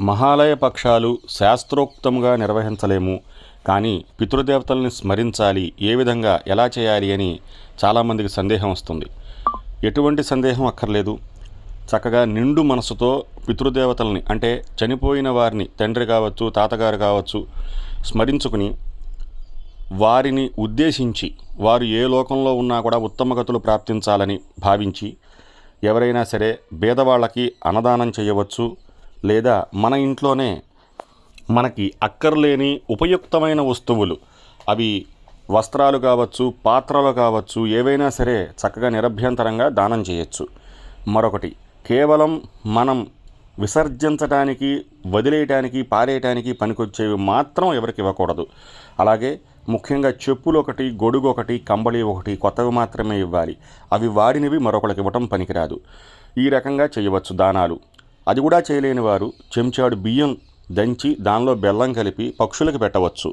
మహాలయ పక్షాలు శాస్త్రోక్తంగా నిర్వహించలేము కానీ పితృదేవతల్ని స్మరించాలి ఏ విధంగా ఎలా చేయాలి అని చాలామందికి సందేహం వస్తుంది. ఎటువంటి సందేహం అక్కర్లేదు. చక్కగా నిండు మనసుతో పితృదేవతల్ని అంటే చనిపోయిన వారిని తండ్రి కావచ్చు తాతగారు కావచ్చు స్మరించుకుని వారిని ఉద్దేశించి వారు ఏ లోకంలో ఉన్నా కూడా ఉత్తమగతులు ప్రాప్తించాలని భావించి ఎవరైనా సరే పేదవాళ్ళకి అన్నదానం చేయవచ్చు లేదా మన ఇంట్లోనే మనకి అక్కర్లేని ఉపయుక్తమైన వస్తువులు. అవి వస్త్రాలు కావచ్చు పాత్రలు కావచ్చు ఏవైనా సరే చక్కగా నిరభ్యంతరంగా దానం చేయొచ్చు. మరొకటి కేవలం మనం విసర్జించడానికి వదిలేయటానికి పారేయటానికి పనికొచ్చేవి మాత్రం ఎవరికి ఇవ్వకూడదు. అలాగే ముఖ్యంగా చెప్పులు ఒకటి గొడుగు ఒకటి కంబళి ఒకటి కొత్తవి మాత్రమే ఇవ్వాలి. అవి వాడినవి మరొకరికి ఇవ్వటం పనికిరాదు. ఈ రకంగా చేయవచ్చు దానాలు. అది కూడా చేయలేని వారు చెంచాడు బియ్యం దంచి దానిలో బెల్లం కలిపి పక్షులకు పెట్టవచ్చు.